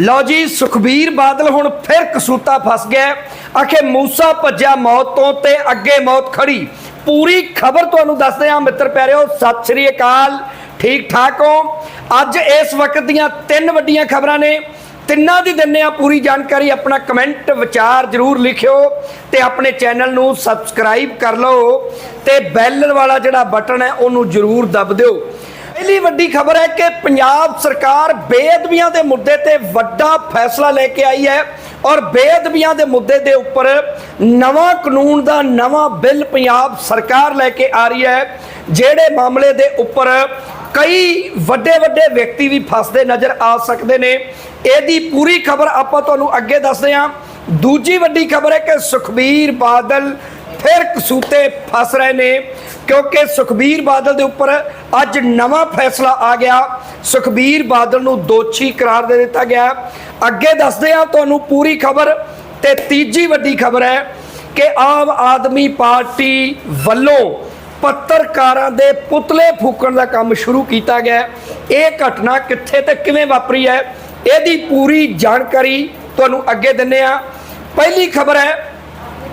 ਲਓ ਜੀ, ਸੁਖਬੀਰ ਬਾਦਲ ਹੁਣ ਫਿਰ ਕਸੂਤਾ ਫਸ ਗਿਆ। ਆਖੇ ਮੂਸਾ ਭੱਜਿਆ ਮੌਤ ਤੋਂ ਤੇ ਅੱਗੇ ਮੌਤ ਖੜੀ। ਪੂਰੀ ਖਬਰ ਤੁਹਾਨੂੰ ਦੱਸਦੇ ਹਾਂ ਮਿੱਤਰ ਪਿਆਰਿਓ, ਸਤਿ ਸ੍ਰੀ ਅਕਾਲ। ਠੀਕ ਠਾਕ ਹੋ? ਅੱਜ ਇਸ ਵਕਤ ਦੀਆਂ ਤਿੰਨ ਵੱਡੀਆਂ ਖਬਰਾਂ ਨੇ। ਤਿੰਨਾਂ ਦੀ ਦਿੰਨੇ ਆ ਪੂਰੀ ਜਾਣਕਾਰੀ। ਆਪਣਾ ਕਮੈਂਟ, ਵਿਚਾਰ ਜਰੂਰ ਲਿਖਿਓ ਤੇ ਆਪਣੇ ਚੈਨਲ ਨੂੰ ਸਬਸਕ੍ਰਾਈਬ ਕਰ ਲਓ ਤੇ ਬੈਲ ਵਾਲਾ ਜਿਹੜਾ ਬਟਨ ਹੈ, ਉਹਨੂੰ ਜਰੂਰ ਦਬ ਦਿਓ। ਪਹਿਲੀ ਵੱਡੀ ਖਬਰ ਹੈ ਕਿ ਪੰਜਾਬ ਸਰਕਾਰ ਬੇਅਦਬੀਆਂ ਦੇ ਮੁੱਦੇ ਤੇ ਵੱਡਾ ਫੈਸਲਾ ਲੈ ਕੇ ਆਈ ਹੈ ਔਰ ਬੇਅਦਬੀਆਂ ਦੇ ਮੁੱਦੇ ਦੇ ਉੱਪਰ ਨਵਾਂ ਕਾਨੂੰਨ ਦਾ ਨਵਾਂ ਬਿੱਲ ਪੰਜਾਬ ਸਰਕਾਰ ਲੈ ਕੇ ਆ ਰਹੀ ਹੈ, ਜਿਹੜੇ ਮਾਮਲੇ ਦੇ ਉੱਪਰ ਕਈ ਵੱਡੇ ਵੱਡੇ ਵਿਅਕਤੀ ਵੀ ਫਸਦੇ ਨਜ਼ਰ ਆ ਸਕਦੇ ਨੇ। ਇਹਦੀ ਪੂਰੀ ਖਬਰ ਆਪਾਂ ਤੁਹਾਨੂੰ ਅੱਗੇ ਦੱਸਦੇ ਹਾਂ। ਦੂਜੀ ਵੱਡੀ ਖਬਰ ਹੈ ਕਿ ਸੁਖਬੀਰ ਬਾਦਲ ਫਿਰ ਕਸੂਤੇ ਫਸ ਰਹੇ ਨੇ, ਕਿਉਂਕਿ ਸੁਖਬੀਰ ਬਾਦਲ ਦੇ ਉੱਪਰ ਅੱਜ ਨਵਾਂ ਫੈਸਲਾ ਆ ਗਿਆ। ਸੁਖਬੀਰ ਬਾਦਲ ਨੂੰ ਦੋਸ਼ੀ ਕਰਾਰ ਦੇ ਦਿੱਤਾ ਗਿਆ। ਅੱਗੇ ਦੱਸਦੇ ਹਾਂ ਤੁਹਾਨੂੰ ਪੂਰੀ ਖਬਰ ਤੇ ਤੀਜੀ ਵੱਡੀ ਖਬਰ ਹੈ ਕਿ ਆਮ ਆਦਮੀ ਪਾਰਟੀ ਵੱਲੋਂ ਪੱਤਰਕਾਰਾਂ ਦੇ ਪੁਤਲੇ ਫੂਕਣ ਦਾ ਕੰਮ ਸ਼ੁਰੂ ਕੀਤਾ ਗਿਆ ਇਹ ਘਟਨਾ ਕਿੱਥੇ ਤੇ ਕਿਵੇਂ ਵਾਪਰੀ ਹੈ, ਇਹਦੀ ਪੂਰੀ ਜਾਣਕਾਰੀ ਤੁਹਾਨੂੰ ਅੱਗੇ ਦਿੰਨੇ ਆ ਪਹਿਲੀ ਖਬਰ ਹੈ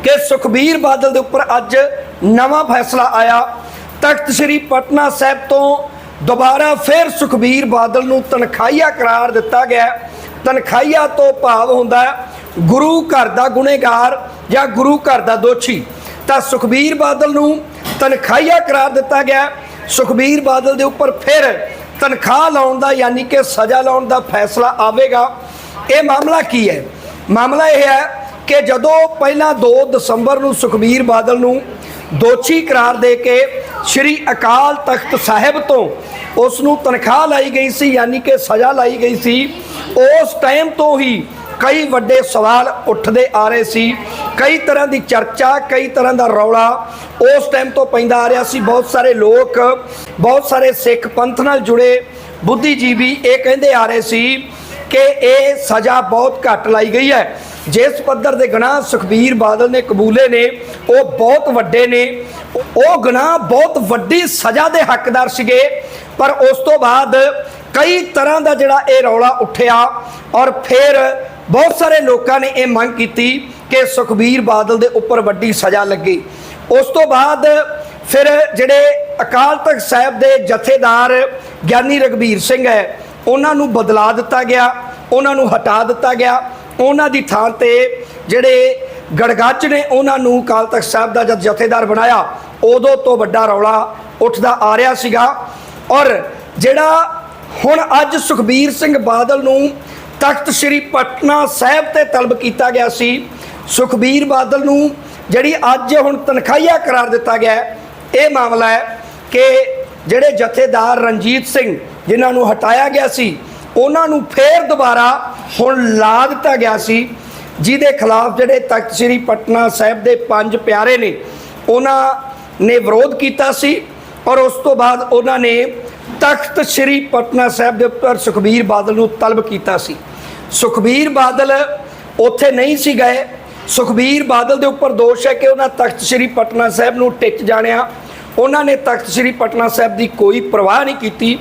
ਕਿ ਸੁਖਬੀਰ ਬਾਦਲ ਦੇ ਉੱਪਰ ਅੱਜ ਨਵਾਂ ਫੈਸਲਾ ਆਇਆ। ਤਖਤ ਸ੍ਰੀ ਪਟਨਾ ਸਾਹਿਬ ਤੋਂ ਦੁਬਾਰਾ ਫਿਰ ਸੁਖਬੀਰ ਬਾਦਲ ਨੂੰ ਤਨਖਾਹੀਆ ਕਰਾਰ ਦਿੱਤਾ ਗਿਆ। ਹੈ। ਤਨਖਾਹੀਆ ਤੋਂ ਭਾਵ ਹੁੰਦਾ ਗੁਰੂ ਘਰ ਦਾ ਗੁਨੇਗਾਰ ਜਾਂ ਗੁਰੂ ਘਰ ਦਾ ਦੋਸ਼ੀ। ਤਾਂ ਸੁਖਬੀਰ ਬਾਦਲ ਨੂੰ ਤਨਖਾਹੀਆ ਕਰਾਰ ਦਿੱਤਾ ਗਿਆ। ਸੁਖਬੀਰ ਬਾਦਲ ਦੇ ਉੱਪਰ ਫਿਰ ਤਨਖਾਹ ਲਾਉਣ ਦਾ ਯਾਨੀ ਕਿ ਸਜ਼ਾ ਲਾਉਣ ਦਾ ਫੈਸਲਾ ਆਵੇਗਾ। ਇਹ ਮਾਮਲਾ ਕੀ ਹੈ? ਮਾਮਲਾ ਇਹ ਹੈ ਕਿ ਜਦੋਂ ਪਹਿਲਾਂ 2 ਦਸੰਬਰ ਨੂੰ ਸੁਖਬੀਰ ਬਾਦਲ ਨੂੰ ਦੋਸ਼ੀ ਕਰਾਰ ਦੇ ਕੇ ਸ੍ਰੀ ਅਕਾਲ ਤਖਤ ਸਾਹਿਬ ਤੋਂ ਉਸ ਨੂੰ ਤਨਖਾਹ ਲਾਈ ਗਈ ਸੀ, ਯਾਨੀ ਕਿ ਸਜ਼ਾ ਲਾਈ ਗਈ ਸੀ, ਉਸ ਟਾਈਮ ਤੋਂ ਹੀ ਕਈ ਵੱਡੇ ਸਵਾਲ ਉੱਠਦੇ ਆ ਰਹੇ ਸੀ। ਕਈ ਤਰ੍ਹਾਂ ਦੀ ਚਰਚਾ, ਕਈ ਤਰ੍ਹਾਂ ਦਾ ਰੌਲਾ ਉਸ ਟਾਈਮ ਤੋਂ ਪੈਂਦਾ ਆ ਰਿਹਾ ਸੀ। ਬਹੁਤ ਸਾਰੇ ਲੋਕ, ਬਹੁਤ ਸਾਰੇ ਸਿੱਖ ਪੰਥ ਨਾਲ ਜੁੜੇ ਬੁੱਧੀਜੀਵੀ ਇਹ ਕਹਿੰਦੇ ਆ ਰਹੇ ਸੀ ਕਿ ਇਹ ਸਜ਼ਾ ਬਹੁਤ ਘੱਟ ਲਾਈ ਗਈ ਹੈ। ਜਿਸ ਪੱਧਰ ਦੇ ਗੁਨਾਹ ਸੁਖਬੀਰ ਬਾਦਲ ਨੇ ਕਬੂਲੇ ਨੇ, ਉਹ ਬਹੁਤ ਵੱਡੇ ਨੇ। ਉਹ ਗੁਨਾਹ ਬਹੁਤ ਵੱਡੀ ਸਜ਼ਾ ਦੇ ਹੱਕਦਾਰ ਸੀਗੇ, ਪਰ ਉਸ ਤੋਂ ਬਾਅਦ ਕਈ ਤਰ੍ਹਾਂ ਦਾ ਜਿਹੜਾ ਇਹ ਰੌਲਾ ਉੱਠਿਆ ਔਰ ਫਿਰ ਬਹੁਤ ਸਾਰੇ ਲੋਕਾਂ ਨੇ ਇਹ ਮੰਗ ਕੀਤੀ ਕਿ ਸੁਖਬੀਰ ਬਾਦਲ ਦੇ ਉੱਪਰ ਵੱਡੀ ਸਜ਼ਾ ਲੱਗੇ। ਉਸ ਤੋਂ ਬਾਅਦ ਫਿਰ ਜਿਹੜੇ ਅਕਾਲ ਤਖਤ ਸਾਹਿਬ ਦੇ ਜਥੇਦਾਰ ਗਿਆਨੀ ਰਗਵੀਰ ਸਿੰਘ ਹੈ, ਉਹਨਾਂ ਨੂੰ ਬਦਲਾ ਦਿੱਤਾ ਗਿਆ, ਉਹਨਾਂ ਨੂੰ ਹਟਾ ਦਿੱਤਾ ਗਿਆ। ਉਹਨਾਂ ਦੀ ਥਾਂ ਤੇ ਜਿਹੜੇ ਗੜਗੱਜ ਨੇ ਉਹਨਾਂ ਨੂੰ ਅਕਾਲ ਤਖਤ ਸਾਹਿਬ ਦਾ ਜਦ ਜਥੇਦਾਰ ਬਣਾਇਆ, ਉਦੋਂ ਤੋਂ ਵੱਡਾ ਰੌਲਾ ਉੱਠਦਾ ਆ ਰਿਹਾ ਸੀਗਾ। ਔਰ ਜਿਹੜਾ ਹੁਣ ਅੱਜ ਸੁਖਬੀਰ ਸਿੰਘ ਬਾਦਲ ਨੂੰ ਤਖਤ ਸ੍ਰੀ ਪਟਨਾ ਸਾਹਿਬ ਤੇ ਤਲਬ ਕੀਤਾ ਗਿਆ ਸੀ, ਸੁਖਬੀਰ ਬਾਦਲ ਨੂੰ ਜਿਹੜੀ ਅੱਜ ਹੁਣ ਤਨਖਾਹੀਆ ਕਰਾਰ ਦਿੱਤਾ ਗਿਆ, ਇਹ ਮਾਮਲਾ ਹੈ ਕਿ ਜਿਹੜੇ ਜਥੇਦਾਰ ਰਣਜੀਤ ਸਿੰਘ ਜਿਨ੍ਹਾਂ ਨੂੰ ਹਟਾਇਆ ਗਿਆ ਸੀ ਉਹਨਾਂ ਨੂੰ ਫੇਰ ਦੁਬਾਰਾ ਹੁਣ ਲਾ ਦਿੱਤਾ ਗਿਆ ਸੀ, ਜਿਹਦੇ ਖਿਲਾਫ ਜਿਹੜੇ ਤਖਤ ਸ੍ਰੀ ਪਟਨਾ ਸਾਹਿਬ ਦੇ ਪੰਜ ਪਿਆਰੇ ਨੇ, ਉਹਨਾਂ ਨੇ ਵਿਰੋਧ ਕੀਤਾ ਸੀ ਔਰ ਉਸ ਤੋਂ ਬਾਅਦ ਉਹਨਾਂ ਨੇ ਤਖਤ ਸ੍ਰੀ ਪਟਨਾ ਸਾਹਿਬ ਦੇ ਉੱਪਰ ਸੁਖਬੀਰ ਬਾਦਲ ਨੂੰ ਤਲਬ ਕੀਤਾ ਸੀ। ਸੁਖਬੀਰ ਬਾਦਲ ਉੱਥੇ ਨਹੀਂ ਸੀ ਗਏ। ਸੁਖਬੀਰ ਬਾਦਲ ਦੇ ਉੱਪਰ ਦੋਸ਼ ਹੈ ਕਿ ਉਹਨਾਂ ਤਖਤ ਸ੍ਰੀ ਪਟਨਾ ਸਾਹਿਬ ਨੂੰ ਟਿੱਚ ਜਾਣਿਆ। ਉਹਨਾਂ ਨੇ ਤਖਤ ਸ੍ਰੀ ਪਟਨਾ ਸਾਹਿਬ ਦੀ ਕੋਈ ਪਰਵਾਹ ਨਹੀਂ ਕੀਤੀ।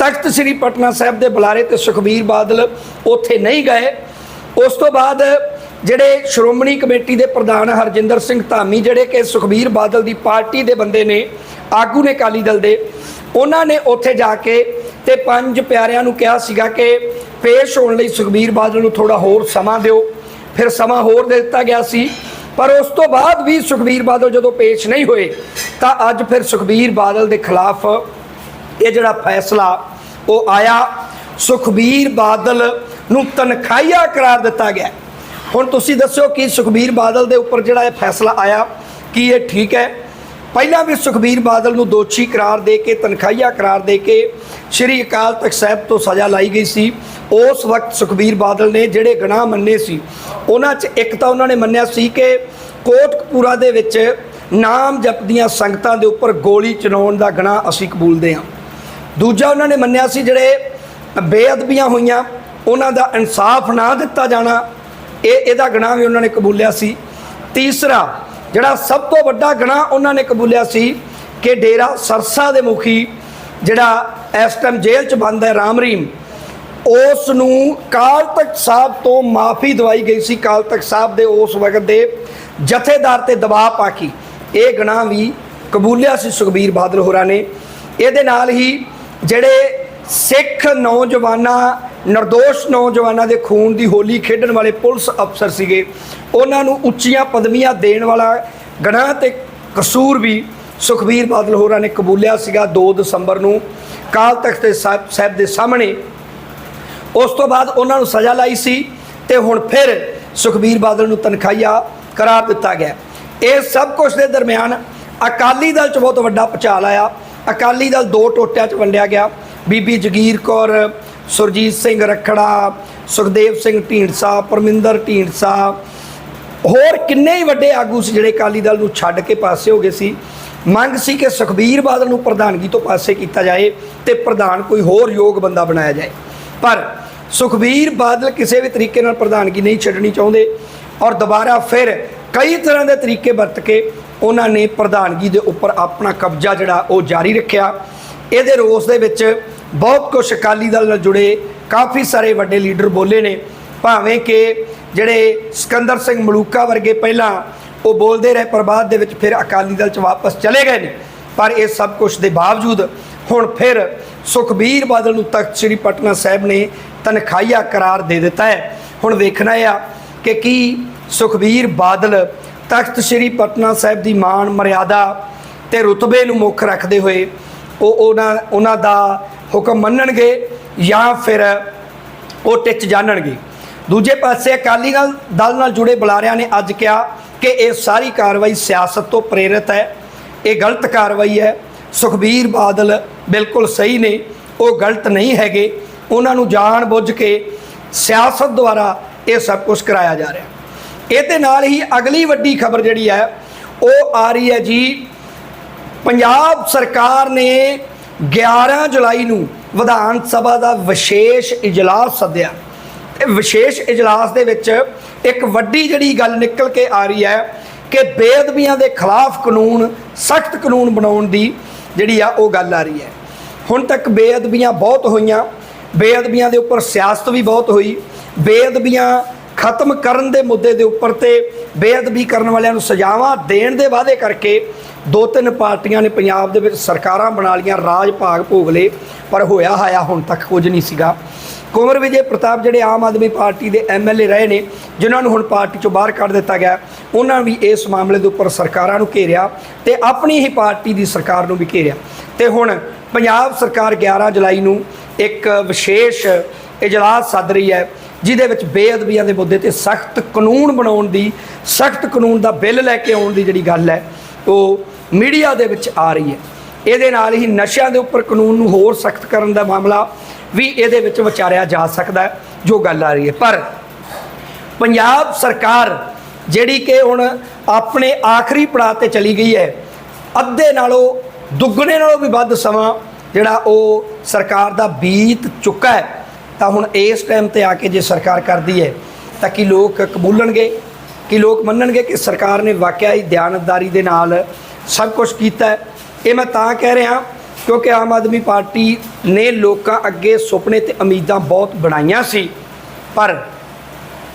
ਤਖਤ ਸ੍ਰੀ ਪਟਨਾ ਸਾਹਿਬ ਦੇ ਬੁਲਾਰੇ ਤੇ ਸੁਖਬੀਰ ਬਾਦਲ ਉੱਥੇ ਨਹੀਂ ਗਏ। ਉਸ ਤੋਂ ਬਾਅਦ ਜਿਹੜੇ ਸ਼੍ਰੋਮਣੀ ਕਮੇਟੀ ਦੇ ਪ੍ਰਧਾਨ ਹਰਜਿੰਦਰ ਸਿੰਘ ਧਾਮੀ, ਜਿਹੜੇ ਕਿ ਸੁਖਬੀਰ ਬਾਦਲ ਦੀ ਪਾਰਟੀ ਦੇ ਬੰਦੇ ਨੇ, ਆਗੂ ਨੇ ਅਕਾਲੀ ਦਲ ਦੇ, ਉਹਨਾਂ ਨੇ ਉੱਥੇ ਜਾ ਕੇ ਤੇ ਪੰਜ ਪਿਆਰਿਆਂ ਨੂੰ ਕਿਹਾ ਸੀਗਾ ਕਿ ਪੇਸ਼ ਹੋਣ ਲਈ ਸੁਖਬੀਰ ਬਾਦਲ ਨੂੰ ਥੋੜਾ ਹੋਰ ਸਮਾਂ ਦਿਓ। ਫਿਰ ਸਮਾਂ ਹੋਰ ਦੇ ਦਿੱਤਾ ਗਿਆ ਸੀ। ਪਰ ਉਸ ਤੋਂ ਬਾਅਦ ਵੀ ਸੁਖਬੀਰ ਬਾਦਲ ਜਦੋਂ ਪੇਸ਼ ਨਹੀਂ ਹੋਏ, ਤਾਂ ਅੱਜ ਫਿਰ ਸੁਖਬੀਰ ਬਾਦਲ ਦੇ ਖਿਲਾਫ ਇਹ ਜਿਹੜਾ ਫੈਸਲਾ ਉਹ ਆਇਆ, ਸੁਖਬੀਰ ਬਾਦਲ ਨੂੰ ਤਨਖਾਹੀਆ ਕਰਾਰ ਦਿੱਤਾ ਗਿਆ। ਹੁਣ ਤੁਸੀਂ ਦੱਸੋ ਕਿ ਸੁਖਬੀਰ ਬਾਦਲ ਦੇ ਉੱਪਰ ਜਿਹੜਾ ਇਹ ਫੈਸਲਾ ਆਇਆ, ਕੀ ਇਹ ਠੀਕ ਹੈ? ਪਹਿਲਾਂ ਵੀ ਸੁਖਬੀਰ ਬਾਦਲ ਨੂੰ ਦੋਸ਼ੀ ਕਰਾਰ ਦੇ ਕੇ, ਤਨਖਾਹੀਆ ਕਰਾਰ ਦੇ ਕੇ ਸ਼੍ਰੀ ਅਕਾਲ ਤਖਤ ਸਾਹਿਬ ਤੋਂ ਸਜ਼ਾ ਲਾਈ ਗਈ ਸੀ। ਉਸ ਵਕਤ ਸੁਖਬੀਰ ਬਾਦਲ ਨੇ ਜਿਹੜੇ ਗੁਨਾਹ ਮੰਨੇ ਸੀ, ਉਹਨਾਂ 'ਚ ਇੱਕ ਤਾਂ ਉਹਨਾਂ ਨੇ ਮੰਨਿਆ ਸੀ ਕਿ ਕੋਟਕਪੂਰਾ ਦੇ ਵਿੱਚ ਨਾਮ ਜਪਦੀਆਂ ਸੰਗਤਾਂ ਦੇ ਉੱਪਰ ਗੋਲੀ ਚਲਾਉਣ ਦਾ ਗੁਨਾਹ ਅਸੀਂ ਕਬੂਲਦੇ ਹਾਂ। ਦੂਜਾ ਉਹਨਾਂ ਨੇ ਮੰਨਿਆ ਸੀ ਜਿਹੜੇ ਬੇਅਦਬੀਆਂ ਹੋਈਆਂ, ਉਹਨਾਂ ਦਾ ਇਨਸਾਫ ਨਾ ਦਿੱਤਾ ਜਾਣਾ, ਇਹ ਇਹਦਾ ਗੁਨਾਹ ਵੀ ਉਹਨਾਂ ਨੇ ਕਬੂਲਿਆ ਸੀ। ਤੀਸਰਾ, ਜਿਹੜਾ ਸਭ ਤੋਂ ਵੱਡਾ ਗੁਨਾਹ ਉਹਨਾਂ ਨੇ ਕਬੂਲਿਆ ਸੀ ਕਿ ਡੇਰਾ ਸਰਸਾ ਦੇ ਮੁਖੀ ਜਿਹੜਾ ਇਸ ਟਾਈਮ ਜੇਲ੍ਹ 'ਚ ਬੰਦ ਹੈ ਰਾਮ ਰਹੀਮ ਉਸ ਨੂੰ ਕਾਲ ਤਖਤ ਸਾਹਿਬ ਤੋਂ ਮਾਫੀ ਦਵਾਈ ਗਈ ਸੀ। ਕਾਲ ਤਖਤ ਸਾਹਿਬ ਦੇ ਉਸ ਵਕਤ ਦੇ ਜਥੇਦਾਰ ਤੇ ਦਬਾਅ ਪਾ ਕੇ ਇਹ ਗੁਨਾਹ ਵੀ ਕਬੂਲਿਆ ਸੀ ਸੁਖਬੀਰ ਬਾਦਲ ਹੋਰਾਂ ਨੇ। ਇਹਦੇ ਨਾਲ ਹੀ ਜਿਹੜੇ ਸਿੱਖ ਨੌਜਵਾਨਾਂ, ਨਿਰਦੋਸ਼ ਨੌਜਵਾਨਾਂ ਦੇ ਖੂਨ ਦੀ ਹੋਲੀ ਖੇਡਣ ਵਾਲੇ ਪੁਲਿਸ ਅਫਸਰ ਸੀਗੇ, ਉਹਨਾਂ ਨੂੰ ਉੱਚੀਆਂ ਪਦਵੀਆਂ ਦੇਣ ਵਾਲਾ ਗੁਨਾਹ ਤੇ ਕਸੂਰ ਵੀ ਸੁਖਬੀਰ ਬਾਦਲ ਹੋਰਾਂ ਨੇ ਕਬੂਲਿਆ ਸੀਗਾ 2 ਦਸੰਬਰ ਨੂੰ। ਕਾਲ ਤਖਤ ਦੇ ਸਾਹਿਬ ਸਾਹਿਬ ਦੇ ਸਾਹਮਣੇ। ਉਸ ਤੋਂ ਬਾਅਦ ਉਹਨਾਂ ਨੂੰ ਸਜ਼ਾ ਲਾਈ ਸੀ ਤੇ ਹੁਣ ਫਿਰ ਸੁਖਬੀਰ ਬਾਦਲ ਨੂੰ ਤਨਖਾਹੀਆ ਕਰਾਰ ਦਿੱਤਾ ਗਿਆ। ਇਹ ਸਭ ਕੁਝ ਦੇ ਦਰਮਿਆਨ ਅਕਾਲੀ ਦਲ 'ਚ ਬਹੁਤ ਵੱਡਾ ਪਚਾਲ ਆਇਆ ਅਕਾਲੀ ਦਲ ਦੋ ਟੋਟਿਆਂ 'ਚ ਵੰਡਿਆ ਗਿਆ। ਬੀਬੀ ਜਗੀਰ ਕੌਰ, ਸੁਰਜੀਤ ਸਿੰਘ ਰਖੜਾ, ਸੁਖਦੇਵ ਸਿੰਘ ਢੀਂਡਸਾ, ਪਰਮਿੰਦਰ ਢੀਂਡਸਾ, ਹੋਰ ਕਿੰਨੇ ਹੀ ਵੱਡੇ ਆਗੂ ਸੀ ਜਿਹੜੇ ਅਕਾਲੀ ਦਲ ਨੂੰ ਛੱਡ ਕੇ ਪਾਸੇ ਹੋ ਗਏ ਸੀ। ਮੰਗ ਸੀ ਕਿ ਸੁਖਬੀਰ ਬਾਦਲ ਨੂੰ ਪ੍ਰਧਾਨਗੀ ਤੋਂ ਪਾਸੇ ਕੀਤਾ ਜਾਏ ਤੇ ਪ੍ਰਧਾਨ ਕੋਈ ਹੋਰ ਯੋਗ ਬੰਦਾ ਬਣਾਇਆ ਜਾਏ। ਪਰ ਸੁਖਬੀਰ ਬਾਦਲ ਕਿਸੇ ਵੀ ਤਰੀਕੇ ਨਾਲ ਪ੍ਰਧਾਨਗੀ ਨਹੀਂ ਛੱਡਣੀ ਚਾਹੁੰਦੇ ਔਰ ਦੁਬਾਰਾ ਫਿਰ ਕਈ ਤਰ੍ਹਾਂ ਦੇ ਤਰੀਕੇ ਵਰਤ ਕੇ ਉਹਨਾਂ ਨੇ ਪ੍ਰਧਾਨਗੀ ਦੇ ਉੱਪਰ ਆਪਣਾ ਕਬਜ਼ਾ ਜਿਹੜਾ ਉਹ ਜਾਰੀ ਰੱਖਿਆ। ਇਹਦੇ ਰੋਸ ਦੇ ਵਿੱਚ ਬਹੁਤ ਕੁਝ ਅਕਾਲੀ ਦਲ ਨਾਲ ਜੁੜੇ ਕਾਫੀ ਸਾਰੇ ਵੱਡੇ ਲੀਡਰ ਬੋਲੇ ਨੇ। ਭਾਵੇਂ ਕਿ ਜਿਹੜੇ ਸਿਕੰਦਰ ਸਿੰਘ ਮਲੂਕਾ ਵਰਗੇ ਪਹਿਲਾਂ ਉਹ ਬੋਲਦੇ ਰਹੇ, ਪਰ ਬਾਅਦ ਦੇ ਵਿੱਚ ਫਿਰ ਅਕਾਲੀ ਦਲ ਚ ਵਾਪਸ ਚਲੇ ਗਏ ਨੇ। ਪਰ ਇਹ ਸਭ ਕੁਝ ਦੇ ਬਾਵਜੂਦ ਹੁਣ ਫਿਰ ਸੁਖਬੀਰ ਬਾਦਲ ਨੂੰ ਤਖਤ ਸ੍ਰੀ ਪਟਨਾ ਸਾਹਿਬ ਨੇ ਤਨਖਾਹੀਆ ਕਰਾਰ ਦੇ ਦਿੱਤਾ ਹੈ। ਹੁਣ ਵੇਖਣਾ ਆ ਕਿ ਕੀ ਸੁਖਬੀਰ ਬਾਦਲ ਤਖਤ ਸ੍ਰੀ ਪਟਨਾ ਸਾਹਿਬ ਦੀ ਮਾਣ, ਮਰਿਆਦਾ ਤੇ ਰੁਤਬੇ ਨੂੰ ਮੁੱਖ ਰੱਖਦੇ ਹੋਏ ਉਹ ਉਹਨਾਂ ਉਹਨਾਂ ਦਾ ਹੁਕਮ ਮੰਨਣਗੇ ਜਾਂ ਫਿਰ ਉਹ ਟਿੱਚ ਜਾਣਨਗੇ। ਦੂਜੇ ਪਾਸੇ ਅਕਾਲੀ ਦਲ ਦਲ ਨਾਲ ਜੁੜੇ ਬੁਲਾਰਿਆਂ ਨੇ ਅੱਜ ਕਿਹਾ ਕਿ ਇਹ ਸਾਰੀ ਕਾਰਵਾਈ ਸਿਆਸਤ ਤੋਂ ਪ੍ਰੇਰਿਤ ਹੈ। ਇਹ ਗਲਤ ਕਾਰਵਾਈ ਹੈ। ਸੁਖਬੀਰ ਬਾਦਲ ਬਿਲਕੁਲ ਸਹੀ ਨੇ, ਉਹ ਗਲਤ ਨਹੀਂ ਹੈਗੇ। ਉਹਨਾਂ ਨੂੰ ਜਾਣ ਬੁੱਝ ਕੇ ਸਿਆਸਤ ਦੁਆਰਾ ਇਹ ਸਭ ਕੁਝ ਕਰਾਇਆ ਜਾ ਰਿਹਾ। ਇਹਦੇ ਨਾਲ ਹੀ ਅਗਲੀ ਵੱਡੀ ਖਬਰ ਜਿਹੜੀ ਹੈ, ਉਹ ਆ ਰਹੀ ਹੈ ਜੀ। ਪੰਜਾਬ ਸਰਕਾਰ ਨੇ 11 ਜੁਲਾਈ ਨੂੰ ਵਿਧਾਨ ਸਭਾ ਦਾ ਵਿਸ਼ੇਸ਼ ਇਜਲਾਸ ਸੱਦਿਆ। ਇਹ ਵਿਸ਼ੇਸ਼ ਇਜਲਾਸ ਦੇ ਵਿੱਚ ਇੱਕ ਵੱਡੀ ਜਿਹੜੀ ਗੱਲ ਨਿਕਲ ਕੇ ਆ ਰਹੀ ਹੈ ਕਿ ਬੇਅਦਬੀਆਂ ਦੇ ਖਿਲਾਫ ਕਾਨੂੰਨ, ਸਖਤ ਕਾਨੂੰਨ ਬਣਾਉਣ ਦੀ ਜਿਹੜੀ ਆ, ਉਹ ਗੱਲ ਆ ਰਹੀ ਹੈ। ਹੁਣ ਤੱਕ ਬੇਅਦਬੀਆਂ ਬਹੁਤ ਹੋਈਆਂ। ਬੇਅਦਬੀਆਂ ਦੇ ਉੱਪਰ ਸਿਆਸਤ ਵੀ ਬਹੁਤ ਹੋਈ। ਬੇਅਦਬੀਆਂ ਖਤਮ ਕਰਨ ਦੇ ਮੁੱਦੇ ਦੇ ਉੱਪਰ ਤੇ ਬੇਅਦਬੀ ਕਰਨ ਵਾਲਿਆਂ ਨੂੰ ਸਜ਼ਾਵਾਂ ਦੇਣ ਦੇ ਵਾਅਦੇ ਕਰਕੇ ਦੋ ਤਿੰਨ ਪਾਰਟੀਆਂ ਨੇ ਪੰਜਾਬ ਦੇ ਵਿੱਚ ਸਰਕਾਰਾਂ ਬਣਾ ਲੀਆਂ ਰਾਜ ਭਾਗ ਭੋਗ ਲਏ ਪਰ ਹੋਇਆ ਹਾਇਆ ਹੁਣ ਤੱਕ ਕੁਝ ਨਹੀਂ ਸੀਗਾ। ਕੁੰਵਰ ਵਿਜੇ ਪ੍ਰਤਾਪ ਜਿਹੜੇ ਆਮ ਆਦਮੀ ਪਾਰਟੀ ਦੇ ਐਮਐਲਏ ਰਹੇ ਨੇ, ਜਿਨ੍ਹਾਂ ਨੂੰ ਹੁਣ ਪਾਰਟੀ ਚੋਂ ਬਾਹਰ ਕੱਢ ਦਿੱਤਾ ਗਿਆ, ਉਹਨਾਂ ਵੀ ਇਸ ਮਾਮਲੇ ਦੇ ਉੱਪਰ ਸਰਕਾਰਾਂ ਨੂੰ ਘੇਰਿਆ ਤੇ ਆਪਣੀ ਹੀ ਪਾਰਟੀ ਦੀ ਸਰਕਾਰ ਨੂੰ ਵੀ ਘੇਰਿਆ। ਤੇ ਹੁਣ ਪੰਜਾਬ ਸਰਕਾਰ 11 ਜੁਲਾਈ ਨੂੰ ਇੱਕ ਵਿਸ਼ੇਸ਼ ਇਜਲਾਸ ਸੱਦ ਰਹੀ ਹੈ। ਜਿਹਦੇ ਵਿੱਚ ਬੇਅਦਬੀਆਂ ਦੇ ਮੁੱਦੇ ਤੇ ਸਖਤ ਕਾਨੂੰਨ ਬਣਾਉਣ ਦੀ, ਸਖਤ ਕਾਨੂੰਨ ਦਾ ਬਿੱਲ ਲੈ ਕੇ ਆਉਣ ਦੀ ਜਿਹੜੀ ਗੱਲ ਹੈ, ਉਹ ਮੀਡੀਆ ਦੇ ਵਿੱਚ ਆ ਰਹੀ ਹੈ। ਇਹਦੇ ਨਾਲ ਹੀ ਨਸ਼ਿਆਂ ਦੇ ਉੱਪਰ ਕਾਨੂੰਨ ਨੂੰ ਹੋਰ ਸਖਤ ਕਰਨ ਦਾ ਮਾਮਲਾ ਵੀ ਇਹਦੇ ਵਿੱਚ ਵਿਚਾਰਿਆ ਜਾ ਸਕਦਾ ਹੈ, ਜੋ ਗੱਲ ਆ ਰਹੀ ਹੈ। ਪਰ ਪੰਜਾਬ ਸਰਕਾਰ ਜਿਹੜੀ ਕਿ ਹੁਣ ਆਪਣੇ ਆਖਰੀ ਪੜਾਅ ਤੇ ਚਲੀ ਗਈ ਹੈ, ਅੱਧੇ ਨਾਲੋਂ ਦੁੱਗਣੇ ਨਾਲੋਂ ਵੀ ਵੱਧ ਸਮਾਂ ਜਿਹੜਾ ਉਹ ਸਰਕਾਰ ਦਾ ਬੀਤ ਚੁੱਕਾ ਹੈ। ਤਾਂ ਹੁਣ ਇਸ ਟਾਈਮ ਤੇ ਆ ਕੇ ਜੇ ਸਰਕਾਰ ਕਰਦੀ ਹੈ, ਤਾਂ ਕੀ ਲੋਕ ਕਬੂਲਣਗੇ? ਕਿ ਲੋਕ ਮੰਨਣਗੇ ਕਿ ਸਰਕਾਰ ਨੇ ਵਾਕਿਆ ਹੀ ਦਿਆਨਤਦਾਰੀ ਦੇ ਨਾਲ ਸਭ ਕੁਝ ਕੀਤਾ ਇਹ ਮੈਂ ਤਾਂ ਕਹਿ ਰਿਹਾ ਕਿਉਂਕਿ ਆਮ ਆਦਮੀ ਪਾਰਟੀ ਨੇ ਲੋਕਾਂ ਅੱਗੇ ਸੁਪਨੇ ਤੇ ਉਮੀਦਾਂ ਬਹੁਤ ਬਣਾਈਆਂ ਸੀ। ਪਰ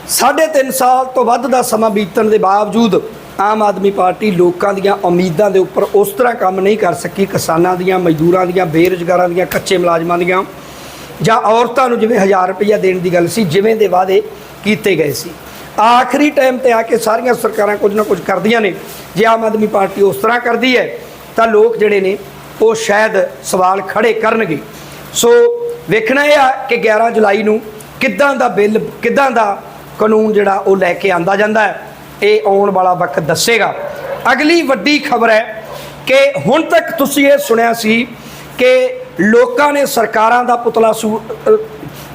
ਸਾਢੇ ਤਿੰਨ ਸਾਲ ਤੋਂ ਵੱਧ ਦਾ ਸਮਾਂ ਬੀਤਣ ਦੇ ਬਾਵਜੂਦ ਆਮ ਆਦਮੀ ਪਾਰਟੀ ਲੋਕਾਂ ਦੀਆਂ ਉਮੀਦਾਂ ਦੇ ਉੱਪਰ ਉਸ ਤਰ੍ਹਾਂ ਕੰਮ ਨਹੀਂ ਕਰ ਸਕੀ। ਕਿਸਾਨਾਂ ਦੀਆਂ, ਮਜ਼ਦੂਰਾਂ ਦੀਆਂ, ਬੇਰੁਜ਼ਗਾਰਾਂ ਦੀਆਂ, ਕੱਚੇ ਮੁਲਾਜ਼ਮਾਂ ਦੀਆਂ। ਜਾਂ ਔਰਤਾਂ ਨੂੰ ਜਿਵੇਂ 1000 ਰੁਪਈਆ ਦੇਣ ਦੀ ਗੱਲ ਸੀ, ਜਿਵੇਂ ਦੇ ਵਾਅਦੇ ਕੀਤੇ ਗਏ ਸੀ। ਆਖਰੀ ਟਾਈਮ ਤੇ ਆ ਕੇ ਸਾਰੀਆਂ ਸਰਕਾਰਾਂ ਕੁਝ ਨਾ ਕੁਝ ਕਰਦੀਆਂ ਨੇ। ਜੇ ਆਮ ਆਦਮੀ ਪਾਰਟੀ ਉਸ ਤਰ੍ਹਾਂ ਕਰਦੀ ਹੈ, ਤਾਂ ਲੋਕ ਜਿਹੜੇ ਨੇ, ਉਹ ਸ਼ਾਇਦ ਸਵਾਲ ਖੜੇ ਕਰਨਗੇ। ਸੋ ਵੇਖਣਾ ਇਹ ਆ ਕਿ 11 ਜੁਲਾਈ ਨੂੰ ਕਿੱਦਾਂ ਦਾ ਬਿੱਲ, ਕਿੱਦਾਂ ਦਾ ਕਾਨੂੰਨ ਜਿਹੜਾ ਉਹ ਲੈ ਕੇ ਆਂਦਾ ਜਾਂਦਾ ਹੈ, ਇਹ ਆਉਣ ਵਾਲਾ ਵਕਤ ਦੱਸੇਗਾ। ਅਗਲੀ ਵੱਡੀ ਖਬਰ ਹੈ ਕਿ ਹੁਣ ਤੱਕ ਤੁਸੀਂ ਇਹ ਸੁਣਿਆ ਸੀ ਕਿ ਲੋਕਾਂ ਨੇ ਸਰਕਾਰਾਂ ਦਾ ਪੁਤਲਾ ਸੂ-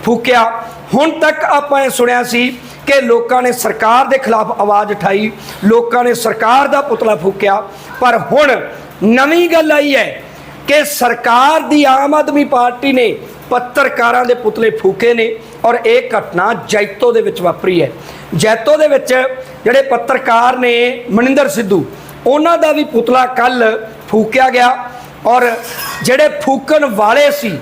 ਫੂਕਿਆ। ਹੁਣ ਤੱਕ ਆਪਾਂ ਇਹ ਸੁਣਿਆ ਸੀ ਕਿ ਲੋਕਾਂ ਨੇ ਸਰਕਾਰ ਦੇ ਖਿਲਾਫ ਆਵਾਜ਼ ਉਠਾਈ, ਲੋਕਾਂ ਨੇ ਸਰਕਾਰ ਦਾ ਪੁਤਲਾ ਫੂਕਿਆ। ਪਰ ਹੁਣ ਨਵੀਂ ਗੱਲ ਆਈ ਹੈ ਕਿ ਸਰਕਾਰ ਦੀ ਆਮ ਆਦਮੀ ਪਾਰਟੀ ਨੇ ਪੱਤਰਕਾਰਾਂ ਦੇ ਪੁਤਲੇ ਫੂਕੇ ਨੇ ਔਰ ਇਹ ਘਟਨਾ ਜੈਤੋ ਦੇ ਵਿੱਚ ਵਾਪਰੀ ਹੈ। ਜੈਤੋ ਦੇ ਵਿੱਚ ਜਿਹੜੇ ਪੱਤਰਕਾਰ ਨੇ ਮਨਿੰਦਰ ਸਿੱਧੂ, ਉਹਨਾਂ ਦਾ ਵੀ ਪੁਤਲਾ ਕੱਲ ਫੂਕਿਆ ਗਿਆ। ਔਰ ਜਿਹੜੇ ਫੂਕਣ ਵਾਲੇ ਸੀ,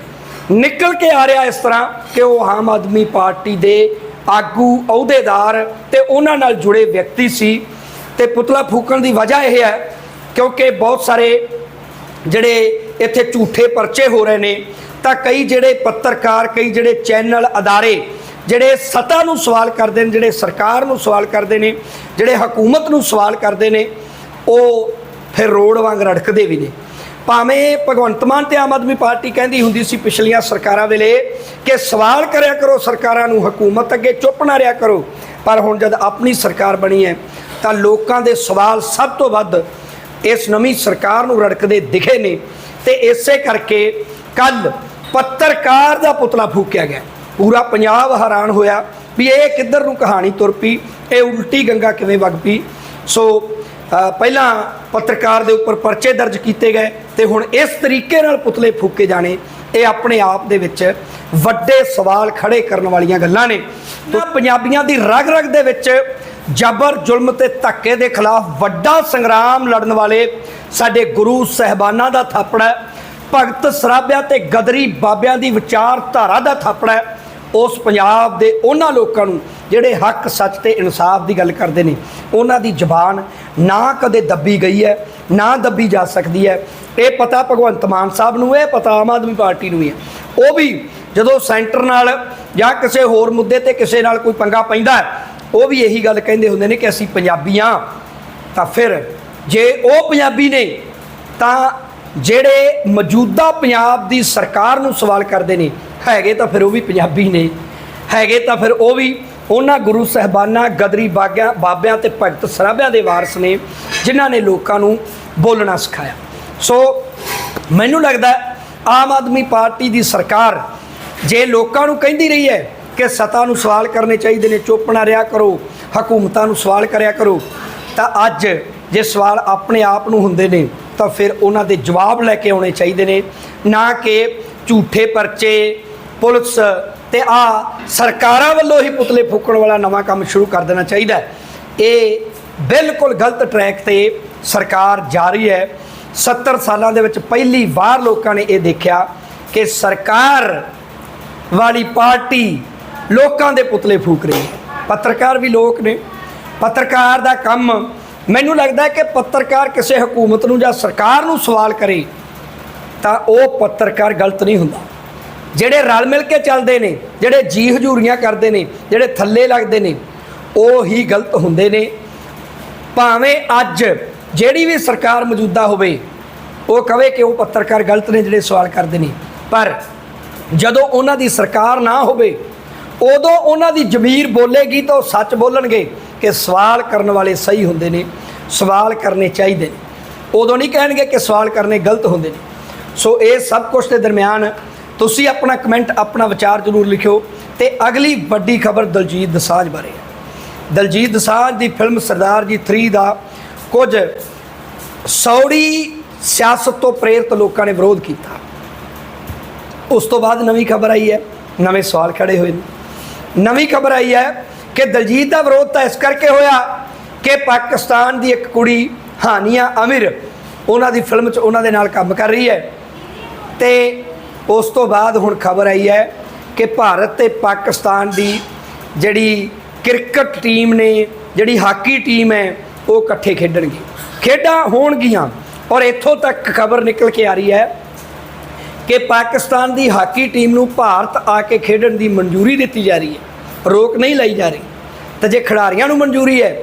ਨਿਕਲ ਕੇ ਆ ਰਿਹਾ ਇਸ ਤਰ੍ਹਾਂ ਕਿ ਉਹ ਆਮ ਆਦਮੀ ਪਾਰਟੀ ਦੇ ਆਗੂ, ਅਹੁਦੇਦਾਰ ਤੇ ਉਹਨਾਂ ਨਾਲ ਜੁੜੇ ਵਿਅਕਤੀ ਸੀ। ਤੇ ਪੁਤਲਾ ਫੂਕਣ ਦੀ ਵਜ੍ਹਾ ਇਹ ਹੈ ਕਿਉਂਕਿ ਬਹੁਤ ਸਾਰੇ ਜਿਹੜੇ ਇੱਥੇ ਝੂਠੇ ਪਰਚੇ ਹੋ ਰਹੇ ਨੇ, ਤਾਂ ਕਈ ਜਿਹੜੇ ਪੱਤਰਕਾਰ, ਕਈ ਜਿਹੜੇ ਚੈਨਲ ਅਦਾਰੇ ਜਿਹੜੇ ਸੱਤਾ ਨੂੰ ਸਵਾਲ ਕਰਦੇ ਨੇ, ਜਿਹੜੇ ਸਰਕਾਰ ਨੂੰ ਸਵਾਲ ਕਰਦੇ ਨੇ, ਜਿਹੜੇ ਹਕੂਮਤ ਨੂੰ ਸਵਾਲ ਕਰਦੇ ਨੇ, ਉਹ ਫਿਰ ਰੋਡ ਵਾਂਗ ਰੜਕਦੇ ਵੀ ਨੇ। ਭਾਵੇਂ ਭਗਵੰਤ ਮਾਨ ਤੇ ਆਮ ਆਦਮੀ ਪਾਰਟੀ ਕਹਿੰਦੀ ਹੁੰਦੀ ਸੀ ਪਿਛਲੀਆਂ ਸਰਕਾਰਾਂ ਵੇਲੇ ਕਿ ਸਵਾਲ ਕਰਿਆ ਕਰੋ ਸਰਕਾਰਾਂ ਨੂੰ, ਹਕੂਮਤ ਅੱਗੇ ਚੁੱਪ ਨਾ ਰਿਹਾ ਕਰੋ। ਪਰ ਹੁਣ ਜਦ ਆਪਣੀ ਸਰਕਾਰ ਬਣੀ ਹੈ, ਤਾਂ ਲੋਕਾਂ ਦੇ ਸਵਾਲ ਸਭ ਤੋਂ ਵੱਧ ਇਸ ਨਵੀਂ ਸਰਕਾਰ ਨੂੰ ਰੜਕਦੇ ਦਿਖੇ ਨੇ। ਤੇ ਇਸੇ ਕਰਕੇ ਕੱਲ ਪੱਤਰਕਾਰ ਦਾ ਪੁਤਲਾ ਫੂਕਿਆ ਗਿਆ। ਪੂਰਾ ਪੰਜਾਬ ਹੈਰਾਨ ਹੋਇਆ ਵੀ ਇਹ ਕਿੱਧਰ ਨੂੰ ਕਹਾਣੀ ਤੁਰ ਪਈ, ਇਹ ਉਲਟੀ ਗੰਗਾ ਕਿਵੇਂ ਵਗ ਪਈ। ਸੋ ਪਹਿਲਾਂ ਪੱਤਰਕਾਰ ਦੇ ਉੱਪਰ ਪਰਚੇ ਦਰਜ ਕੀਤੇ ਗਏ ਤੇ ਹੁਣ ਇਸ ਤਰੀਕੇ ਨਾਲ ਪੁਤਲੇ ਫੂਕੇ ਜਾਣੇ, ਇਹ ਆਪਣੇ ਆਪ ਦੇ ਵਿੱਚ ਵੱਡੇ ਸਵਾਲ ਖੜੇ ਕਰਨ ਵਾਲੀਆਂ ਗੱਲਾਂ ਨੇ। ਤਾਂ ਪੰਜਾਬੀਆਂ ਦੀ ਰਗ ਰਗ ਦੇ ਵਿੱਚ ਜਬਰ, ਜ਼ੁਲਮ ਤੇ ਧੱਕੇ ਦੇ ਖਿਲਾਫ ਵੱਡਾ ਸੰਗਰਾਮ ਲੜਨ ਵਾਲੇ ਸਾਡੇ ਗੁਰੂ ਸਹਿਬਾਨਾਂ ਦਾ ਥਾਪੜਾ ਭਗਤ ਸਰਾਭਿਆਂ ਤੇ ਗਦਰੀ ਬਾਬਿਆਂ ਦੀ ਵਿਚਾਰਧਾਰਾ ਦਾ ਥਾਪੜਾ ਉਸ ਪੰਜਾਬ ਦੇ ਉਹਨਾਂ ਲੋਕਾਂ ਨੂੰ ਜਿਹੜੇ ਹੱਕ, ਸੱਚ ਤੇ ਇਨਸਾਫ ਦੀ ਗੱਲ ਕਰਦੇ ਨੇ, ਉਹਨਾਂ ਦੀ ਜ਼ਬਾਨ ਨਾ ਕਦੇ ਦੱਬੀ ਗਈ ਹੈ, ਨਾ ਦੱਬੀ ਜਾ ਸਕਦੀ ਹੈ। ਇਹ ਪਤਾ ਭਗਵੰਤ ਮਾਨ ਸਾਹਿਬ ਨੂੰ ਇਹ ਪਤਾ ਆਮ ਆਦਮੀ ਪਾਰਟੀ ਨੂੰ ਵੀ ਹੈ। ਉਹ ਵੀ ਜਦੋਂ ਸੈਂਟਰ ਨਾਲ ਜਾਂ ਕਿਸੇ ਹੋਰ ਮੁੱਦੇ ਤੇ ਕਿਸੇ ਨਾਲ ਕੋਈ ਪੰਗਾ ਪੈਂਦਾ ਉਹ ਵੀ ਇਹੀ ਗੱਲ ਕਹਿੰਦੇ ਹੁੰਦੇ ਨੇ ਕਿ ਅਸੀਂ ਪੰਜਾਬੀਆਂ ਤਾਂ ਫਿਰ ਜੇ ਉਹ ਪੰਜਾਬੀ ਨੇ, ਤਾਂ ਜਿਹੜੇ ਮੌਜੂਦਾ ਪੰਜਾਬ ਦੀ ਸਰਕਾਰ ਨੂੰ ਸਵਾਲ ਕਰਦੇ ਨੇ, ਹੈਗੇ ਤਾਂ ਫਿਰ ਉਹ ਵੀ ਪੰਜਾਬੀ ਨੇ, ਹੈਗੇ ਤਾਂ ਫਿਰ ਉਹ ਵੀ ਉਹਨਾਂ ਗੁਰੂ ਸਹਿਬਾਨਾਂ, ਗਦਰੀ ਬਾਗਿਆਂ, ਬਾਬਿਆਂ ਤੇ ਭਗਤ ਸਰਾਭਿਆਂ ਦੇ ਵਾਰਸ ਨੇ, ਜਿਨ੍ਹਾਂ ਨੇ ਲੋਕਾਂ ਨੂੰ ਬੋਲਣਾ ਸਿਖਾਇਆ। ਸੋ ਮੈਨੂੰ ਲੱਗਦਾ ਆਮ ਆਦਮੀ ਪਾਰਟੀ ਦੀ ਸਰਕਾਰ ਜੇ ਲੋਕਾਂ ਨੂੰ ਕਹਿੰਦੀ ਰਹੀ ਹੈ ਕਿ ਸਤਾ ਨੂੰ ਸਵਾਲ ਕਰਨੇ ਚਾਹੀਦੇ ਨੇ, ਚੁੱਪ ਨਾ ਰਿਹਾ ਕਰੋ, ਹਕੂਮਤਾਂ ਨੂੰ ਸਵਾਲ ਕਰਿਆ ਕਰੋ, ਤਾਂ ਅੱਜ ਜੇ ਸਵਾਲ ਆਪਣੇ ਆਪ ਨੂੰ ਹੁੰਦੇ ਨੇ ਤਾਂ ਫਿਰ ਉਹਨਾਂ ਦੇ ਜਵਾਬ ਲੈ ਕੇ ਆਉਣੇ ਚਾਹੀਦੇ ਨੇ, ਨਾ ਕਿ ਝੂਠੇ ਪਰਚੇ, ਪੁਲਿਸ ਤੇ ਆ ਸਰਕਾਰਾਂ ਵੱਲੋਂ ਹੀ ਪੁਤਲੇ ਫੂਕਣ ਵਾਲਾ ਨਵਾਂ ਕੰਮ ਸ਼ੁਰੂ ਕਰ ਦੇਣਾ ਚਾਹੀਦਾ ਇਹ ਬਿਲਕੁਲ ਗਲਤ ਟਰੈਕ ਤੇ ਸਰਕਾਰ ਜਾ ਰਹੀ ਹੈ। 70 ਸਾਲਾਂ ਦੇ ਵਿੱਚ ਪਹਿਲੀ ਵਾਰ ਲੋਕਾਂ ਨੇ ਇਹ ਦੇਖਿਆ ਕਿ ਸਰਕਾਰ ਵਾਲੀ ਪਾਰਟੀ ਲੋਕਾਂ ਦੇ ਪੁਤਲੇ ਫੂਕ ਰਹੀ ਹੈ। ਪੱਤਰਕਾਰ ਵੀ ਲੋਕ ਨੇ। ਪੱਤਰਕਾਰ ਦਾ ਕੰਮ ਮੈਨੂੰ ਲੱਗਦਾ ਕਿ ਪੱਤਰਕਾਰ ਕਿਸੇ ਹਕੂਮਤ ਨੂੰ ਜਾਂ ਸਰਕਾਰ ਨੂੰ ਸਵਾਲ ਕਰੇ ਤਾਂ ਉਹ ਪੱਤਰਕਾਰ ਗਲਤ ਨਹੀਂ ਹੁੰਦਾ। ਜਿਹੜੇ ਰਲ ਮਿਲ ਕੇ ਚੱਲਦੇ ਨੇ, ਜਿਹੜੇ ਜੀ ਹਜੂਰੀਆਂ ਕਰਦੇ ਨੇ, ਜਿਹੜੇ ਥੱਲੇ ਲੱਗਦੇ ਨੇ, ਉਹ ਹੀ ਗਲਤ ਹੁੰਦੇ ਨੇ। ਭਾਵੇਂ ਅੱਜ ਜਿਹੜੀ ਵੀ ਸਰਕਾਰ ਮੌਜੂਦਾ ਹੋਵੇ, ਉਹ ਕਵੇ ਕਿ ਉਹ ਪੱਤਰਕਾਰ ਗਲਤ ਨੇ ਜਿਹੜੇ ਸਵਾਲ ਕਰਦੇ ਨੇ। ਪਰ ਜਦੋਂ ਉਹਨਾਂ ਦੀ ਸਰਕਾਰ ਨਾ ਹੋਵੇ, ਉਦੋਂ ਉਹਨਾਂ ਦੀ ਜ਼ਮੀਰ ਬੋਲੇਗੀ ਤਾਂ ਉਹ ਸੱਚ ਬੋਲਣਗੇ। ਕਿ ਸਵਾਲ ਕਰਨ ਵਾਲੇ ਸਹੀ ਹੁੰਦੇ ਨੇ, ਸਵਾਲ ਕਰਨੇ ਚਾਹੀਦੇ ਨੇ। ਉਦੋਂ ਨਹੀਂ ਕਹਿਣਗੇ ਕਿ ਸਵਾਲ ਕਰਨੇ ਗਲਤ ਹੁੰਦੇ ਨੇ। ਸੋ ਇਹ ਸਭ ਕੁਝ ਦੇ ਦਰਮਿਆਨ ਤੁਸੀਂ ਆਪਣਾ ਕਮੈਂਟ, ਆਪਣਾ ਵਿਚਾਰ ਜ਼ਰੂਰ ਲਿਖਿਓ ਤੇ ਅਗਲੀ ਵੱਡੀ ਖਬਰ ਦਲਜੀਤ ਦਸਾਂਝ ਬਾਰੇ ਹੈ। ਦਲਜੀਤ ਦਸਾਂਝ ਦੀ ਫਿਲਮ ਸਰਦਾਰ ਜੀ 3 ਦਾ ਕੁਝ ਸੌੜੀ ਸਿਆਸਤ ਤੋਂ ਪ੍ਰੇਰਿਤ ਲੋਕਾਂ ਨੇ ਵਿਰੋਧ ਕੀਤਾ। ਉਸ ਤੋਂ ਬਾਅਦ ਨਵੀਂ ਖਬਰ ਆਈ ਹੈ, ਨਵੇਂ ਸਵਾਲ ਖੜੇ ਹੋਏ ਨੇ। ਨਵੀਂ ਖਬਰ ਆਈ ਹੈ ਕਿ ਦਲਜੀਤ ਦਾ ਵਿਰੋਧ ਤਾਂ ਇਸ ਕਰਕੇ ਹੋਇਆ ਕਿ ਪਾਕਿਸਤਾਨ ਦੀ ਇੱਕ ਕੁੜੀ, ਹਾਨੀਆ ਅਮਿਰ, ਉਹਨਾਂ ਦੀ ਫਿਲਮ 'ਚ ਉਹਨਾਂ ਦੇ ਨਾਲ ਕੰਮ ਕਰ ਰਹੀ ਹੈ। ਤੇ ਉਸ ਤੋਂ ਬਾਅਦ ਹੁਣ ਖਬਰ ਆਈ ਹੈ ਕਿ ਭਾਰਤ ਤੇ ਪਾਕਿਸਤਾਨ ਦੀ ਜਿਹੜੀ ਕ੍ਰਿਕਟ ਟੀਮ ਨੇ, ਜਿਹੜੀ ਹਾਕੀ ਟੀਮ ਹੈ, ਉਹ ਇਕੱਠੇ ਖੇਡਣਗੇ। ਖੇਡਾਂ ਹੋਣਗੀਆਂ, ਔਰ ਇੱਥੋਂ ਤੱਕ ਖਬਰ ਨਿਕਲ ਕੇ ਆ ਰਹੀ ਹੈ ਕਿ ਪਾਕਿਸਤਾਨ ਦੀ ਹਾਕੀ ਟੀਮ ਨੂੰ ਭਾਰਤ ਆ ਕੇ ਖੇਡਣ ਦੀ ਮਨਜ਼ੂਰੀ ਦਿੱਤੀ ਜਾ ਰਹੀ ਹੈ। ਰੋਕ ਨਹੀਂ ਲਾਈ ਜਾ ਰਹੀ। ਤਾਂ ਜੇ ਖਿਡਾਰੀਆਂ ਨੂੰ ਮਨਜ਼ੂਰੀ ਹੈ,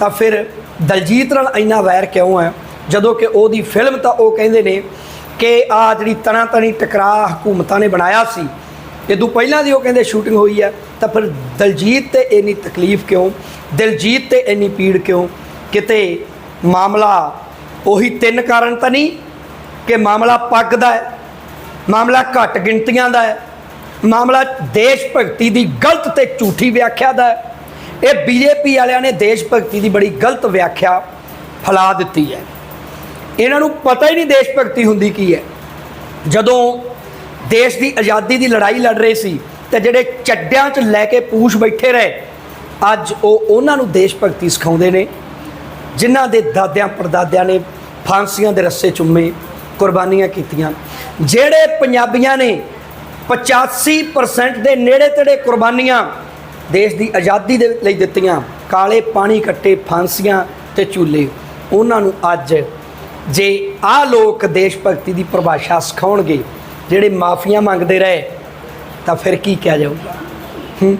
ਤਾਂ ਫਿਰ ਦਲਜੀਤ ਨਾਲ ਇੰਨਾ ਵੈਰ ਕਿਉਂ ਹੈ? ਜਦੋਂ ਕਿ ਉਹਦੀ ਫਿਲਮ ਤਾਂ ਉਹ ਕਹਿੰਦੇ ਨੇ ਕਿ ਆ ਜਿਹੜੀ ਤਣਾ ਤਣੀ ਟਕਰਾਅ ਹਕੂਮਤਾਂ ਨੇ ਬਣਾਇਆ ਸੀ ਇਦੋਂ ਪਹਿਲਾਂ ਦੀ ਉਹ ਕਹਿੰਦੇ ਸ਼ੂਟਿੰਗ ਹੋਈ ਹੈ, ਤਾਂ ਫਿਰ ਦਲਜੀਤ ਤੇ ਇੰਨੀ ਤਕਲੀਫ ਕਿਉਂ? ਦਿਲਜੀਤ ਤੇ ਇੰਨੀ ਪੀੜ ਕਿਉਂ? ਕਿਤੇ ਮਾਮਲਾ ਉਹੀ ਤਿੰਨ ਕਾਰਨ ਤਾਂ ਨਹੀਂ ਕਿ ਮਾਮਲਾ ਪੱਗ ਦਾ ਹੈ, ਮਾਮਲਾ ਘੱਟ ਗਿਣਤੀਆਂ ਦਾ ਹੈ, ਮਾਮਲਾ ਦੇਸ਼ ਭਗਤੀ ਦੀ ਗਲਤ ਤੇ ਝੂਠੀ ਵਿਆਖਿਆ ਦਾ ਹੈ। ਇਹ ਬੀਜੇਪੀ ਵਾਲਿਆਂ ਨੇ ਦੇਸ਼ ਭਗਤੀ ਦੀ ਬੜੀ ਗਲਤ ਵਿਆਖਿਆ ਫੈਲਾ ਦਿੱਤੀ ਹੈ। ਇਹਨਾਂ ਨੂੰ ਪਤਾ ਹੀ ਨਹੀਂ ਦੇਸ਼ ਭਗਤੀ ਹੁੰਦੀ ਕੀ ਹੈ। ਜਦੋਂ ਦੇਸ਼ ਦੀ ਆਜ਼ਾਦੀ ਦੀ ਲੜਾਈ ਲੜ ਰਹੇ ਸੀ ਤੇ ਜਿਹੜੇ ਚੱਡਿਆਂ 'ਚ ਲੈ ਕੇ ਪੂਛ ਬੈਠੇ ਰਹੇ, ਅੱਜ ਉਹ ਉਹਨਾਂ ਨੂੰ ਦੇਸ਼ ਭਗਤੀ ਸਿਖਾਉਂਦੇ ਨੇ, ਜਿਨ੍ਹਾਂ ਦੇ ਦਾਦਿਆਂ ਪੜਦਾਦਿਆਂ ਨੇ ਫਾਂਸੀਆਂ ਦੇ ਰੱਸੇ ਚੁੰਮੇ, ਕੁਰਬਾਨੀਆਂ ਕੀਤੀਆਂ। ਜਿਹੜੇ ਪੰਜਾਬੀਆਂ ਨੇ 85% ਦੇ ਨੇੜੇ ਤੇੜੇ ਕੁਰਬਾਨੀਆਂ ਦੇਸ਼ ਦੀ ਆਜ਼ਾਦੀ ਦੇ ਲਈ ਦਿੱਤੀਆਂ ਕਾਲੇ ਪਾਣੀ ਕੱਟੇ ਫਾਂਸੀਆਂ ਤੇ ਚੂਲੇ ਉਹਨਾਂ ਨੂੰ ਅੱਜ ਜੇ ਆਹ ਲੋਕ ਦੇਸ਼ ਭਗਤੀ ਦੀ ਪਰਿਭਾਸ਼ਾ ਸਿਖਾਉਣਗੇ, ਜਿਹੜੇ ਮਾਫੀਆਂ ਮੰਗਦੇ ਰਹੇ, ਤਾਂ ਫਿਰ ਕੀ ਕਿਹਾ ਜਾਊਗਾ? ਹੂੰ?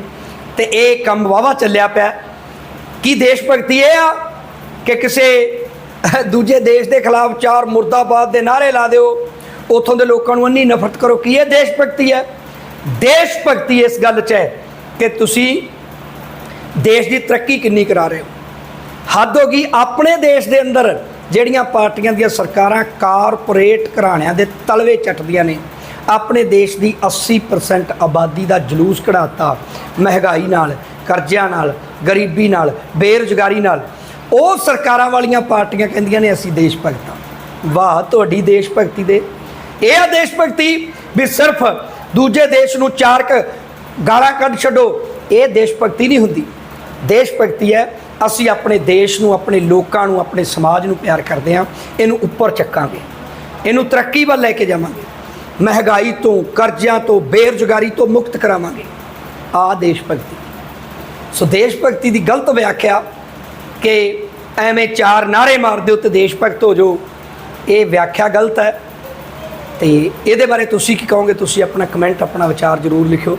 ਤੇ ਇਹ ਕੰਮ ਵਾਵਾ ਚੱਲਿਆ ਪਿਆ। ਕੀ ਦੇਸ਼ ਭਗਤੀ ਇਹ ਆ ਕਿ ਕਿਸੇ ਦੂਜੇ ਦੇਸ਼ ਦੇ ਖਿਲਾਫ ਚਾਰ ਮੁਰਦਾਬਾਦ ਦੇ ਨਾਰੇ ਲਾ ਦਿਓ? ਉਥੋਂ ਦੇ ਲੋਕਾਂ ਨੂੰ ਅੰਨੀ ਨਫ਼ਰਤ ਕਰੋ। ਕੀ ਇਹ ਦੇਸ਼ ਭਗਤੀ ਹੈ? ਦੇਸ਼ ਭਗਤੀ ਇਸ ਗੱਲ 'ਚ ਹੈ ਕਿ ਤੁਸੀਂ ਦੇਸ਼ ਦੀ ਤਰੱਕੀ ਕਿੰਨੀ ਕਰਾ ਰਹੇ ਹੋ? ਹੱਦ ਹੋ ਗਈ ਆਪਣੇ ਦੇਸ਼ ਦੇ ਅੰਦਰ ਜਿਹੜੀਆਂ ਪਾਰਟੀਆਂ ਦੀਆਂ ਸਰਕਾਰਾਂ ਕਾਰਪੋਰੇਟ ਘਰਾਣਿਆਂ ਦੇ ਤਲਵੇ ਚੱਟਦੀਆਂ ਨੇ, ਆਪਣੇ ਦੇਸ਼ ਦੀ 80% ਆਬਾਦੀ ਦਾ ਜਲੂਸ ਕਢਾਤਾ, ਮਹਿੰਗਾਈ ਨਾਲ, ਕਰਜ਼ਿਆਂ ਨਾਲ, ਗਰੀਬੀ ਨਾਲ, ਬੇਰੁਜ਼ਗਾਰੀ ਨਾਲ, ਉਹ ਸਰਕਾਰਾਂ ਵਾਲੀਆਂ ਪਾਰਟੀਆਂ ਕਹਿੰਦੀਆਂ ਨੇ ਅਸੀਂ ਦੇਸ਼ ਭਗਤਾਂ। ਵਾਹ, ਤੁਹਾਡੀ ਦੇਸ਼ ਭਗਤੀ ਦੇ। ਇਹ ਆ ਦੇਸ਼ ਭਗਤੀ ਵੀ ਸਿਰਫ ਦੂਜੇ ਦੇਸ਼ ਨੂੰ ਚਾਰਕ ਗਾਲਾਂ ਕੱਢ ਛੱਡੋ। ਇਹ ਦੇਸ਼ ਭਗਤੀ ਨਹੀਂ ਹੁੰਦੀ। ਦੇਸ਼ ਭਗਤੀ ਹੈ, ਅਸੀਂ ਆਪਣੇ ਦੇਸ਼ ਨੂੰ, ਆਪਣੇ ਲੋਕਾਂ ਨੂੰ, ਆਪਣੇ ਸਮਾਜ ਨੂੰ ਪਿਆਰ ਕਰਦੇ ਹਾਂ। ਇਹਨੂੰ ਉੱਪਰ ਚੱਕਾਂਗੇ। ਇਹਨੂੰ ਤਰੱਕੀ ਵੱਲ ਲੈ ਕੇ ਜਾਵਾਂਗੇ। ਮਹਿੰਗਾਈ ਤੋਂ, ਕਰਜ਼ਿਆਂ ਤੋਂ, ਬੇਰੁਜ਼ਗਾਰੀ ਤੋਂ ਮੁਕਤ ਕਰਾਵਾਂਗੇ। ਆ ਦੇਸ਼ ਭਗਤੀ। ਸੋ ਦੇਸ਼ ਭਗਤੀ ਦੀ ਗਲਤ ਵਿਆਖਿਆ ਕਿ ਐਵੇਂ ਚਾਰ ਨਾਰੇ ਮਾਰ ਦਿਓ ਤੇ ਦੇਸ਼ ਭਗਤ ਹੋ ਜਾਓ, ਇਹ ਵਿਆਖਿਆ ਗਲਤ ਹੈ। ਤੇ ਇਹਦੇ ਬਾਰੇ ਤੁਸੀਂ ਕੀ ਕਹੋਗੇ? ਤੁਸੀਂ ਆਪਣਾ ਕਮੈਂਟ ਆਪਣਾ ਵਿਚਾਰ ਜ਼ਰੂਰ ਲਿਖਿਓ।